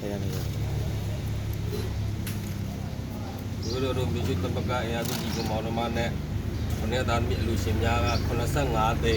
အဲ့ဒါနေရောတို့တို့တို့မြို့တပကအရာသူကြီးကမောင်နှမနဲ့ခொနဲ့သားမိအလူရှင်များက85သိ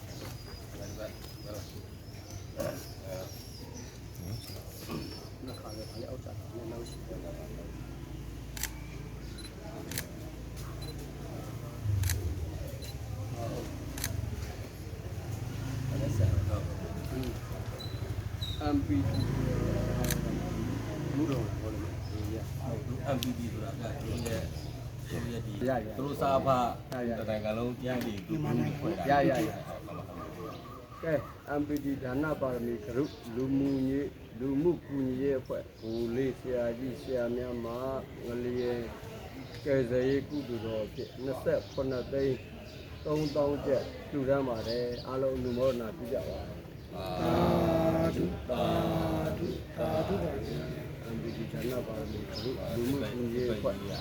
2000ဗျာရပါမယ်ဆရာကပ်လာအားတို့တို့မြို့တပကအမ်ပီဘူးတော့ဘောလုံးဒီရ MPD ဆိုတာကဒီရဲ့ဒီရဲ့ဒီရရသူတို့စာဖာရရတနိုင်ငံလုံးပြန်ပြီးသူတို့ဖွဲ့တာရရရကဲ MPD ဒါနပါရမီဂရုလူမှုရေးလူမှုကူညီရေးအဖွဲ့ဘူလေးဆရာကြီးဆရာများမှာငလျင်ကယ်ဆယ်ရေးကုသိုလ်တော်ဖြစ်28သိန်း3000ကျပ်လူရမ်းပါတယ်အားလုံးအနုမောဒနာပြုကြပါအာဒုတာဒုတာဒုတာ MPD ဒါနပါရမီဂရု လူမှုကူညီရေးအဖွဲ့အဲ့ဒါ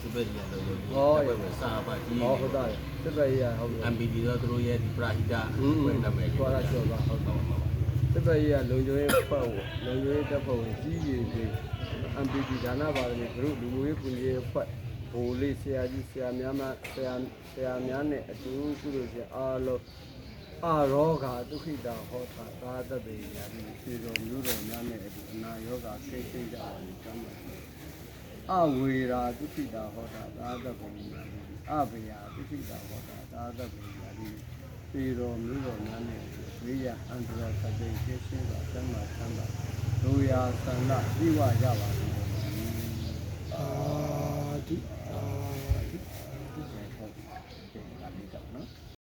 စပယ်ရလို့လို့ဟောစာဖာဒီဟောဟုတ်တယ်စစ်ပဲရဟုတ်တယ် MPD တော့သူတို့ရဲ့ဒီပရာဟိတอืมဖွဲ့နာမည်သွားရကျော်ပါဟုတ်တော့စစ်ပဲရလုံခြုံရေးဖွဲ့ဖို့လုံခြုံရေးတပ်ဖွဲ့ဝင်ကြီးရည်တွေ MPD ဒါနပါရမီဂရုလူမှုရေးကူညီရေးအဖွဲ့ဘိုလ်လေးဆရာကြီးဆရာများမဆရာဆရာများနဲ့အတူကုသိုလ်ရှင်အားလုံး အာရောဂါဒုက္ခိတာဟောတာသာသဗ္ဗေညာတိဖြေတော်မျိုးတော်များနဲ့အတူအနာရောဂါကိစ္စကြပါလိမ့်ကျမ်းပါအဝေရာဒုက္ခိတာဟောတာသာသဗ္ဗေညာတိအဘယာဒုက္ခိတာဟောတာသာသဗ္ဗေညာတိဖြေတော်မျိုးတော်များနဲ့အတူဝိယအန္တရာသတိကျရှင်းပါသမ်းပါသမ်းပါဒုယာသန္တပြီးဝရပါလိမ့်အာဒီအ